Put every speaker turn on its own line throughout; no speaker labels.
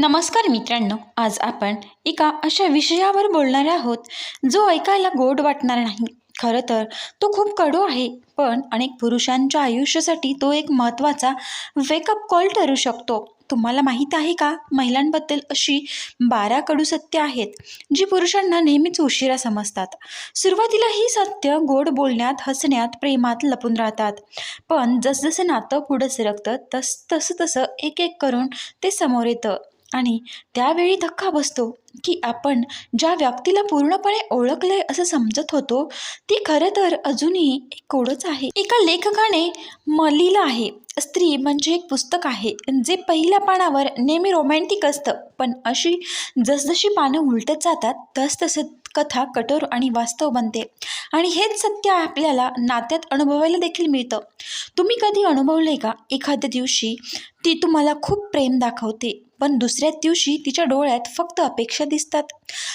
नमस्कार मित्रांनो आज आपण एका अशा विषयावर बोलणार आहोत जो ऐकायला गोड वाटणार नाही. खरं तर तो खूप कडू आहे पण अनेक पुरुषांच्या आयुष्यासाठी तो एक महत्त्वाचा वेकअप कॉल ठरू शकतो. तुम्हाला माहीत आहे का? महिलांबद्दल अशी बारा कडू सत्य आहेत जी पुरुषांना नेहमीच उशिरा समजतात. सुरुवातीला ही सत्य गोड बोलण्यात हसण्यात प्रेमात लपून राहतात. पण जसजसं नातं पुढं सरकतं तस तसं तसं एक एक करून ते समोर येतं. आणि त्यावेळी धक्का बसतो की आपण ज्या व्यक्तीला पूर्णपणे ओळखले असं समजत होतो ती खरं तर अजूनही एक कोडच आहे. एका लेखकाने मलिला आहे. स्त्री म्हणजे एक पुस्तक आहे जे पहिल्या पानावर नेहमी रोमॅन्टिक असतं. पण अशी जसजशी पानं उलटत जातात तसतसं कथा कठोर आणि वास्तव बनते. आणि हेच सत्य आपल्याला नात्यात अनुभवायला देखील मिळतं. तुम्ही कधी अनुभवले का? एखाद्या दिवशी ती तुम्हाला खूप प्रेम दाखवते पण दुसऱ्याच दिवशी तिच्या डोळ्यात फक्त अपेक्षा दिसतात.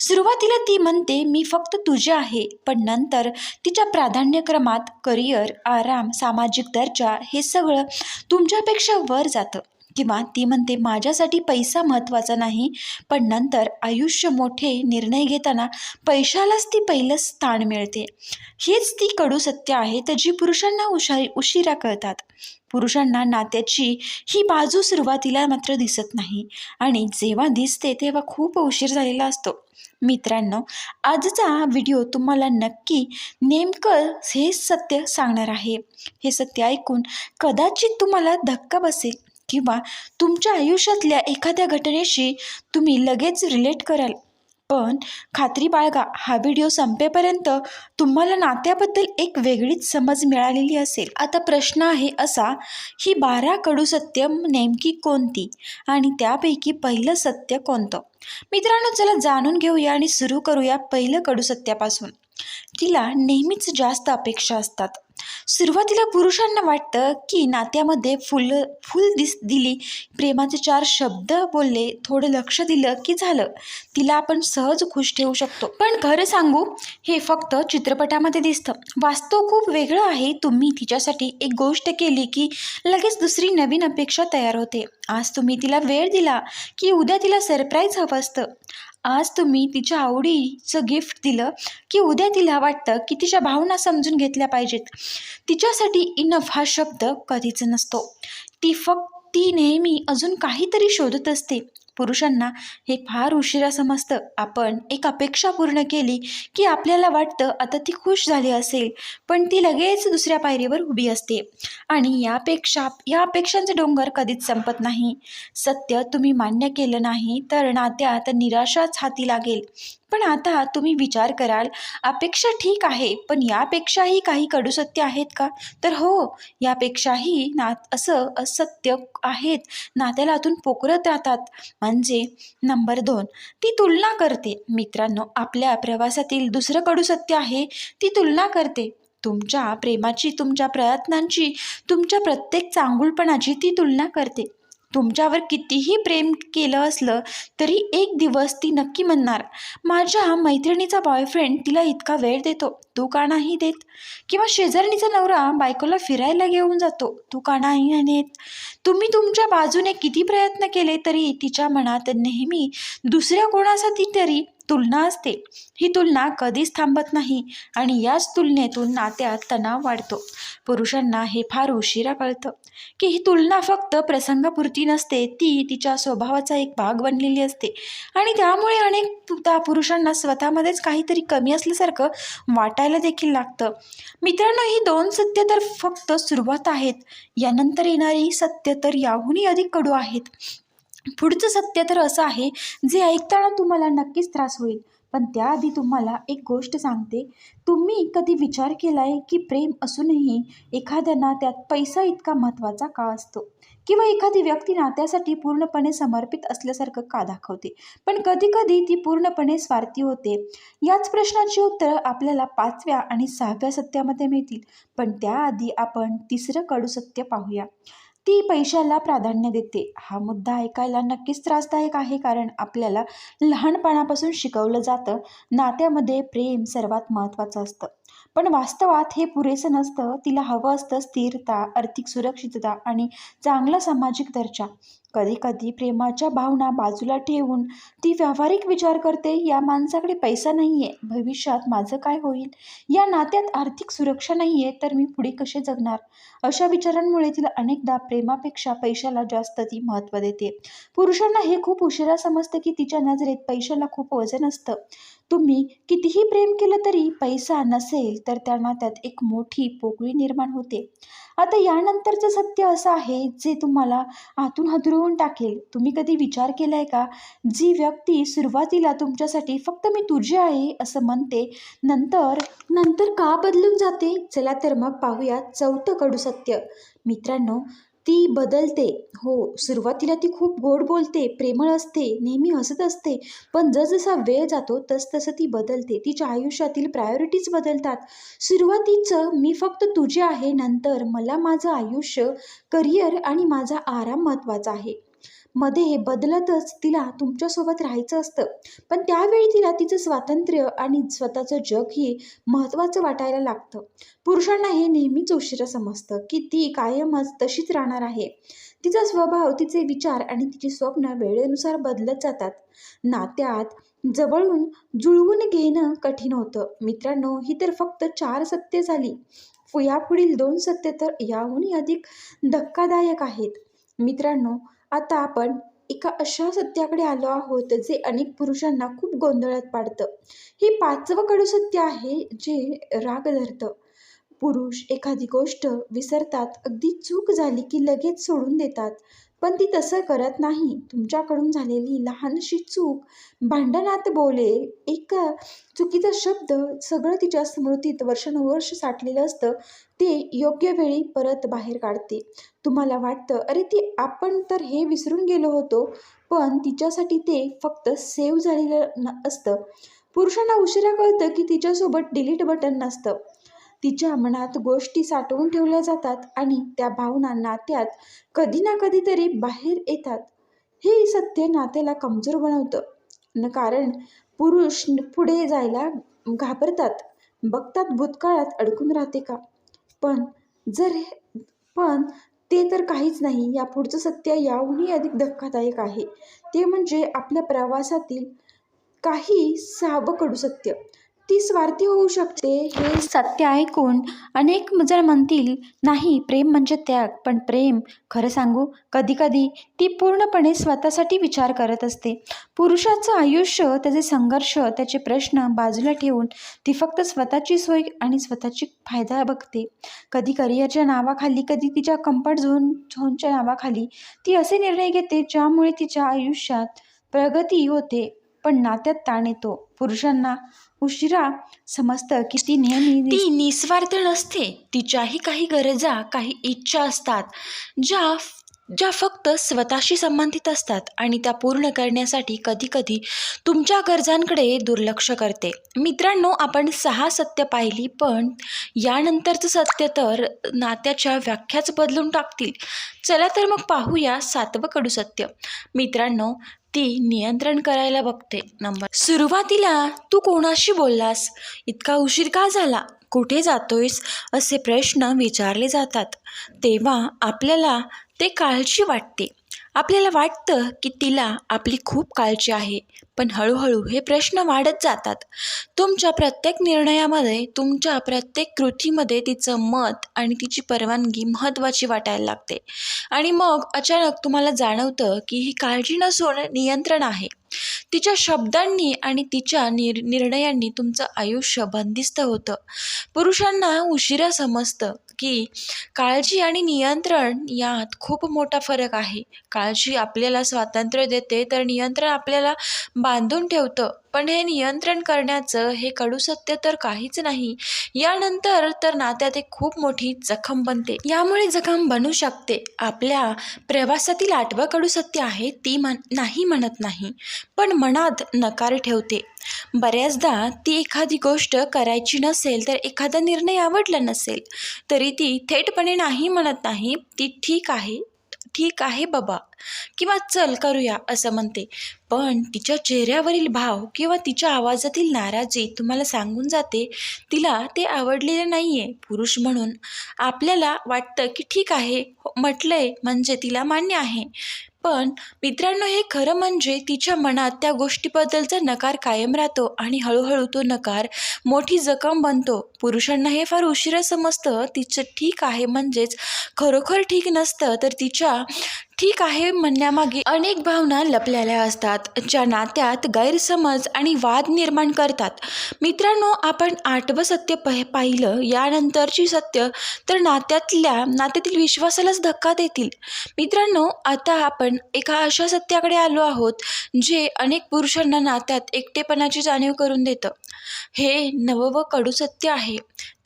सुरुवातीला ती म्हणते मी फक्त तुझे आहे पण नंतर तिच्या प्राधान्यक्रमात करिअर आराम सामाजिक दर्जा हे सगळं तुमच्यापेक्षा वर जातं. किंवा ती म्हणते माझ्यासाठी पैसा महत्त्वाचा नाही पण नंतर आयुष्य मोठे निर्णय घेताना पैशालाच ती पहिलं स्थान मिळते. हेच ती कडू सत्य आहे तर जी पुरुषांना उशारी उशिरा कळतात. पुरुषांना नात्याची ही बाजू सुरुवातीला मात्र दिसत नाही आणि जेव्हा दिसते तेव्हा खूप उशीर झालेला असतो. मित्रांनो आजचा व्हिडिओ तुम्हाला नक्की नेमकं हे सत्य सांगणार आहे. हे सत्य ऐकून कदाचित तुम्हाला धक्का बसेल. किंवा तुमच्या आयुष्यातल्या एखाद्या घटनेशी तुम्ही लगेच रिलेट कराल. पण खात्री बाळगा हा व्हिडिओ संपेपर्यंत तुम्हाला नात्याबद्दल एक वेगळीच समज मिळालेली असेल. आता प्रश्न आहे असा ही बारा कडू सत्य नेमकी कोणती? आणि त्यापैकी पहिलं सत्य कोणतं? मित्रांनो चला जाणून घेऊया आणि सुरू करूया पहिलं कडू सत्यापासून. तिला नेहमीच जास्त अपेक्षा असतात. सुरुवातीला पुरुषांना वाटतं की नात्यामध्ये फुल फुल दिस दिली प्रेमाचे चार शब्द बोलले थोडं लक्ष दिलं की झालं. तिला आपण सहज खुश ठेवू शकतो. पण खरं सांगू हे फक्त चित्रपटामध्ये दिसतं. वास्तव खूप वेगळं आहे. तुम्ही तिच्यासाठी एक गोष्ट केली की लगेच दुसरी नवीन अपेक्षा तयार होते. आज तुम्ही तिला वेळ दिला की उद्या तिला सरप्राईज हवं असतं. आज तुम्ही तिच्या आवडीचं गिफ्ट दिलं की उद्या तिला वाटतं की तिच्या भावना समजून घेतल्या पाहिजेत. तिच्यासाठी इनफ हा शब्द कधीच नसतो. ती फक्त ती नेहमी अजून काहीतरी शोधत असते. पुरुषांना हे फार उशिरा समजतं. आपण एक अपेक्षा पूर्ण केली की आपल्याला वाटतं आता ती खुश झाली असेल पण ती लगेच दुसऱ्या पायरीवर उभी असते. आणि यापेक्षा या अपेक्षांचे डोंगर कधीच संपत नाही. सत्य तुम्ही मान्य केलं नाही तर नात्यात निराशाच हाती लागेल. पण आता तुम्ही विचार कराल अपेक्षा ठीक आहे पण यापेक्षाही काही कडू सत्य आहेत का? तर हो यापेक्षाही ना असं असत्य आहेत. नात्याला आतून पोकरत राहतात. म्हणजे नंबर दोन ती तुलना करते. मित्रांनो आपल्या प्रवासातील दुसरं कडू सत्य आहे ती तुलना करते. तुमच्या प्रेमाची तुमच्या प्रयत्नांची तुमच्या प्रत्येक चांगुलपणाची ती तुलना करते. तुमच्यावर कितीही प्रेम केलं असलं तरी एक दिवस ती नक्की म्हणणार माझ्या मैत्रिणीचा बॉयफ्रेंड तिला इतका वेळ देतो तू का नाही देत? किंवा शेजारणीचा नवरा बायकोला फिरायला घेऊन जातो तू का नाही नेत तुम्ही तुमच्या बाजूने किती प्रयत्न केले तरी तिच्या मनात नेहमी दुसऱ्या कोणासाठी तरी तुलना असते. ही तुलना कधीच थांबत नाही आणि याच तुलनेतून नात्यात तणाव वाढतो. पुरुषांना हे फार उशिरा कळतं की ही तुलना फक्त प्रसंगापुरती नसते ती तिच्या स्वभावाचा एक भाग बनलेली असते. आणि त्यामुळे अनेक त्या पुरुषांना स्वतःमध्येच काहीतरी कमी असल्यासारखं वाटायला देखील लागतं. मित्रांनो ही दोन सत्य तर फक्त सुरुवात आहेत. यानंतर येणारी सत्य तर याहूनही अधिक कडू आहेत. पुढचं सत्य तर असं आहे जे ऐकताना तुम्हाला नक्कीच त्रास होईल. पण त्याआधी तुम्हाला एक गोष्ट सांगते. तुम्ही कधी विचार केला आहे की प्रेम असूनही एखाद्याना त्यात पैसा इतका महत्त्वाचा का असतो? किंवा एखादी व्यक्ती नात्यासाठी पूर्णपणे समर्पित असल्यासारखं का दाखवते? पण कधी कधी ती पूर्णपणे स्वार्थी होते. याच प्रश्नाची उत्तरं आपल्याला पाचव्या आणि सहाव्या सत्यामध्ये मिळतील. पण त्याआधी आपण तिसरं कडू सत्य पाहूया. ती पैशाला प्राधान्य देते. हा मुद्दा ऐकायला नक्कीच त्रासदायक आहे कारण आपल्याला लहानपणापासून शिकवलं जातं. नात्यामध्ये प्रेम सर्वात महत्त्वाचं असतं. पण वास्तवात हे पुरेसं नसतं. तिला हवं असतं स्थिरता आर्थिक सुरक्षितता आणि चांगला सामाजिक दर्जा. कधीकधी प्रेमाच्या भावना बाजूला ठेवून ती व्यावहारिक विचार करते या माणसाकडे पैसा नाही आहे भविष्यात माझं काय होईल? या नात्यात आर्थिक सुरक्षा नाही आहे तर मी पुढे कसे जगणार? अशा विचारांमुळे तिला अनेकदा प्रेमापेक्षा पैशाला जास्त ती महत्त्व देते. पुरुषांना हे खूप उशिरा समजतं की तिच्या नजरेत पैशाला खूप वजन असतं. तुम्ही कितीही प्रेम केलं तरी पैसा नसेल तर त्या नात्यात एक मोठी पोकळी निर्माण होते. आता यानंतरचं सत्य असं आहे जे तुम्हाला आतून हदरवून टाकेल. तुम्ही कधी विचार केला आहे का? जी व्यक्ती सुरुवातीला तुमच्यासाठी फक्त मी तुझी आहे असं म्हणते नंतर नंतर का बदलून जाते? चला तर मग पाहूया चौथं कडू सत्य. मित्रांनो ती बदलते. हो सुरुवातीला ती खूप गोड बोलते प्रेमळ असते नेहमी हसत असते पण जसजसा वेळ जातो तसतसं ती बदलते. तिच्या आयुष्यातील प्रायोरिटीज बदलतात. सुरुवातीचं मी फक्त तुझे आहे नंतर मला माझं आयुष्य करिअर आणि माझा आराम महत्त्वाचा आहे. मध्ये हे बदलतच तिला तुमच्यासोबत राहायचं असतं. पण त्यावेळी तिला तिचं स्वातंत्र्य आणि स्वतःचं जग ही महत्त्वाचं वाटायला लागतं. पुरुषांना हे नेहमीच उशिरा समजतं की ती कायमच तशीच राहणार आहे. तिचा स्वभाव तिचे विचार आणि तिची स्वप्न वेळेनुसार बदलत जातात. नात्यात जवळून जुळवून घेणं कठीण होतं. मित्रांनो ही तर फक्त चार सत्य झाली. यापुढील दोन सत्य तर याहूनही अधिक धक्कादायक आहेत. मित्रांनो आता आपण एका अशा सत्याकडे आलो आहोत जे अनेक पुरुषांना खूप गोंधळात पाडतं. हे पाचवं कडू सत्य आहे जे राग धरतं. पुरुष एखादी गोष्ट विसरतात अगदी चूक झाली की लगेच सोडून देतात. पण ती तसं करत नाही. तुमच्याकडून झालेली लहानशी चूक भांडणात बोले एक चुकीचा शब्द सगळं तिच्या स्मृतीत वर्षानुवर्ष साठलेलं असतं ते योग्य वेळी परत बाहेर काढते. तुम्हाला वाटतं अरे ती आपण तर हे विसरून गेलो होतो पण तिच्यासाठी ते फक्त सेव्ह झालेलं न असतं. पुरुषांना उशिरा कळतं की तिच्यासोबत डिलीट बटन नसतं. तिच्या मनात गोष्टी साठवून ठेवल्या जातात आणि त्या भावना नात्यात कधी ना कधीतरी बाहेर येतात. हे सत्य नात्याला कमजोर बनवतं. न कारण पुरुष पुढे जायला घाबरतात. बघतात भूतकाळात अडकून राहते का? पण जर पण ते तर काहीच नाही. या पुढचं सत्य याहूनही अधिक धक्कादायक आहे. ते म्हणजे आपल्या प्रवासातील काही सहावं कडू सत्य. ती स्वार्थी होऊ शकते हे सत्य ऐकून अनेक जण म्हणतील नाही प्रेम म्हणजे त्याग पण प्रेम खरं सांगू कधीकधी ती पूर्णपणे स्वतःसाठी विचार करत असते. पुरुषाचं आयुष्य त्याचे संघर्ष त्याचे प्रश्न बाजूला ठेवून ती फक्त स्वतःची सोय आणि स्वतःची फायदा बघते. कधी करिअरच्या नावाखाली कधी तिच्या कम्फर्ट झोन झोनच्या नावाखाली ती असे निर्णय घेते ज्यामुळे तिच्या आयुष्यात प्रगती होते पण नात्यात ताण येतो. पुरुषांना उशिरा समजतं की ती नेहमी ती निस्वार्थ नसते. तिच्याही काही गरजा काही इच्छा असतात ज्या ज्या फक्त स्वतःशी संबंधित असतात आणि त्या पूर्ण करण्यासाठी कधीकधी तुमच्या गरजांकडे दुर्लक्ष करते. मित्रांनो आपण सहा सत्य पाहिली पण यानंतरचं सत्य तर नात्याच्या व्याख्याच बदलून टाकतील. चला तर मग पाहूया सातवं कडू सत्य. मित्रांनो ती नियंत्रण करायला बघते. नंबर सुरुवातीला तू कोणाशी बोललास? इतका उशीर का झाला? कुठे जातोयस? असे प्रश्न विचारले जातात. तेव्हा आपल्याला ते काळजी वाटते. आपल्याला वाटतं की तिला आपली खूप काळजी आहे पण हळूहळू हे प्रश्न वाढत जातात. तुमच्या प्रत्येक निर्णयामध्ये तुमच्या प्रत्येक कृतीमध्ये तिचं मत आणि तिची परवानगी महत्त्वाची वाटायला लागते. आणि मग अचानक तुम्हाला जाणवतं की ही काळजी नसून नियंत्रण आहे. तिच्या शब्दांनी आणि तिच्या निर निर्णयांनी तुमचं आयुष्य बंदिस्त होतं. पुरुषांना उशिरा समजतं की काळजी आणि नियंत्रण यात खूप मोठा फरक आहे. काळजी आपल्याला स्वातंत्र्य देते तर नियंत्रण आपल्याला बांधून ठेवतं. पण हे नियंत्रण करण्याचं हे कडू सत्य तर काहीच नाही. यानंतर तर नात्यात एक खूप मोठी जखम बनते. यामुळे जखम बनू शकते. आपल्या प्रवासातील आठवं कडू सत्य आहे ती म्हण नाही म्हणत नाही पण मनात नकार ठेवते. बऱ्याचदा ती एखादी गोष्ट करायची नसेल तर एखादा निर्णय आवडला नसेल तरी ती थेटपणे नाही म्हणत नाही ती ठीक आहे ठीक आहे बाबा किंवा चल करूया असं म्हणते. पण तिच्या चेहऱ्यावरील भाव किंवा तिच्या आवाजातील नाराजी तुम्हाला सांगून जाते तिला ते आवडलेलं नाही आहे पुरुष म्हणून आपल्याला वाटतं की ठीक आहे म्हटलं म्हटलंय म्हणजे तिला मान्य आहे. पण मित्रांनो हे खरं म्हणजे तिच्या मनात त्या गोष्टीबद्दलचा नकार कायम राहतो आणि हळूहळू तो नकार मोठी जखम बनतो. पुरुषांना हे फार उशिरा समजतं. तिचं ठीक आहे म्हणजेच खरोखर ठीक नसतं तर तिच्या ठीक आहे म्हणण्यामागे अनेक भावना लपलेल्या असतात ज्या नात्यात गैरसमज आणि वाद निर्माण करतात. मित्रांनो आपण आठवं सत्य पह पाहिलं यानंतरची सत्य तर नात्यातल्या नात्यातील विश्वासालाच धक्का देतील. मित्रांनो आता आपण एका अशा सत्याकडे आलो आहोत जे अनेक पुरुषांना नात्यात एकटेपणाची जाणीव करून देतं. हे नवं व कडू सत्य आहे.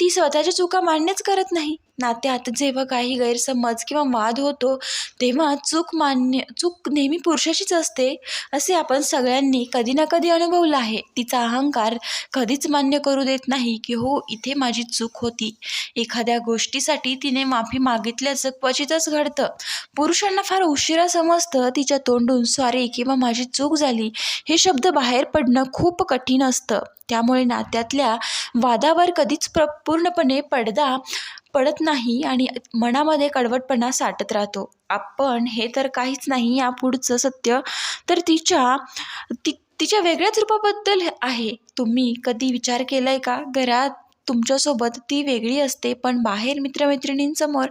ती स्वतःच्या चुका मान्यच करत नाही. नात्यात जेव्हा काही गैरसमज किंवा वाद होतो तेव्हा चूक मान्य चूक नेहमी पुरुषाचीच असते असे आपण सगळ्यांनी कधी ना कधी अनुभवलं आहे. तिचा अहंकार कधीच मान्य करू देत नाही की हो इथे माझी चूक होती. एखाद्या गोष्टीसाठी तिने माफी मागितल्याचं क्वचितच घडतं. पुरुषांना फार उशिरा समजतं तिच्या तोंडून सॉरी किंवा माझी चूक झाली हे शब्द बाहेर पडणं खूप कठीण असतं. त्यामुळे नात्यातल्या वादावर कधीच प्र पूर्णपणे पडदा पडत नाही आणि मनामध्ये कडवटपणा साठत राहतो. आपण हे तर काहीच नाही या पुढचं सत्य तर तिच्या ति तिच्या वेगळ्याच रूपाबद्दल आहे. तुम्ही कधी विचार केला आहे का? घरात तुमच्यासोबत ती वेगळी असते पण बाहेर मित्रमैत्रिणींसमोर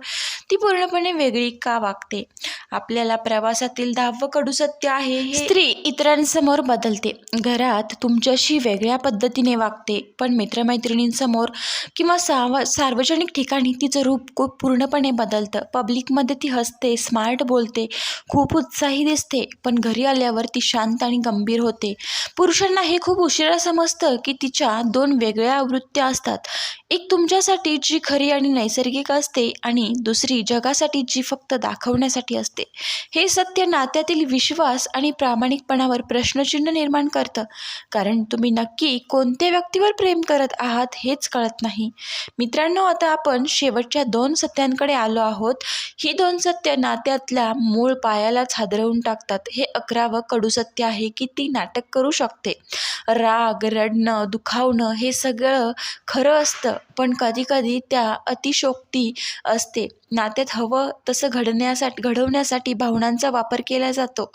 ती पूर्णपणे वेगळी का वागते? आपल्याला प्रवासातील दहावं कडू सत्य आहे हे स्त्री इतरांसमोर बदलते. घरात तुमच्याशी वेगळ्या पद्धतीने वागते पण मित्रमैत्रिणींसमोर किंवा साव सार्वजनिक ठिकाणी तिचं रूप खूप पूर्णपणे बदलतं. पब्लिकमध्ये ती हसते स्मार्ट बोलते खूप उत्साही दिसते पण घरी आल्यावर ती शांत आणि गंभीर होते. पुरुषांना हे खूप उशिरा समजतं की तिच्या दोन वेगळ्या आवृत्त्या असतात. एक तुमच्यासाठी जी खरी आणि नैसर्गिक असते आणि दुसरी जगासाठी जी फक्त दाखवण्यासाठी असते. हे सत्य नात्यातील विश्वास आणि प्रामाणिकपणावर प्रश्नचिन्ह निर्माण करतं. कारण तुम्ही नक्की कोणत्या व्यक्तीवर प्रेम करत आहात हेच कळत नाही. मित्रांनो आता आपण शेवटच्या दोन सत्यांकडे आलो आहोत. ही दोन सत्य नात्यातल्या मूळ पायालाच हादरवून टाकतात. हे अकरावं कडू सत्य आहे की ती नाटक करू शकते. राग रडणं दुखावणं हे सगळं खरं असतं. पण कधीकधी त्या अतिशोक्ती असते. नात्यात हवं तसं घडण्यासाठी घडवण्यासाठी भावनांचा वापर केला जातो.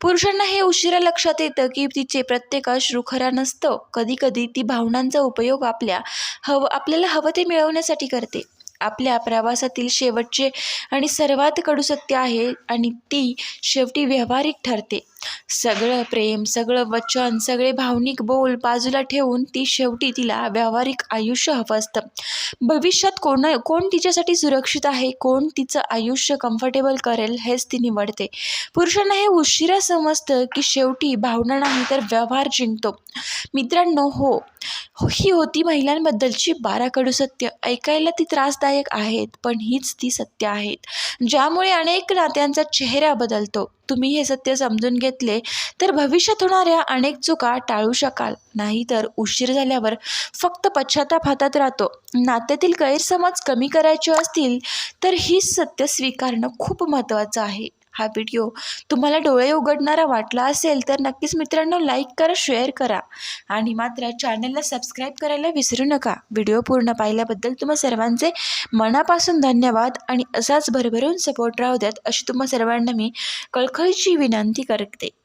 पुरुषांना हे उशिरा लक्षात येतं की तिचे प्रत्येक अश्रू खरा नसतं. कधीकधी ती भावनांचा उपयोग आपल्या हवं आपल्याला हवं ते मिळवण्यासाठी करते. आपल्या प्रवासातील शेवटचे आणि सर्वात कडू सत्य आहे आणि ती शेवटी व्यावहारिक ठरते. सगळं प्रेम सगळं वचन सगळे भावनिक बोल बाजूला ठेवून ती शेवटी तिला व्यावहारिक आयुष्य हवं असतं. भविष्यात कोण कोण तिच्यासाठी सुरक्षित आहे कोण तिचं आयुष्य कम्फर्टेबल करेल हेच ती निवडते. पुरुषांना हे उशिरा समजतं की शेवटी भावना नाही तर व्यवहार जिंकतो. मित्रांनो हो ही होती महिलांबद्दलची बारा कडू सत्य. ऐकायला ती त्रासदायक आहेत पण हीच ती सत्य आहेत. ज्यामुळे अनेक नात्यांचा चेहरा बदलतो. तुम्ही हे सत्य समजून घेतले तर भविष्यात होणाऱ्या अनेक चुका टाळू शकाल. नाहीतर उशीर झाल्यावर फक्त पश्चाताप हातात राहतो. नात्यातील गैरसमज कमी करायचे असतील तर हीच सत्य स्वीकारणं खूप महत्त्वाचं आहे. हा व्हिडिओ. तुम्हाला डोळे उघडणारा वाटला असेल तर नक्कीच मित्रांनो लाईक करा शेअर करा. आणि मात्र चॅनलला सबस्क्राईब करायला विसरू नका. व्हिडिओ पूर्ण पाहिल्याबद्दल तुम्हा सर्वांचे मनापासून धन्यवाद आणि असाच भरभरून सपोर्ट राहू द्यात अशी तुम्हा सर्वांना मी कळखळीची विनंती करते.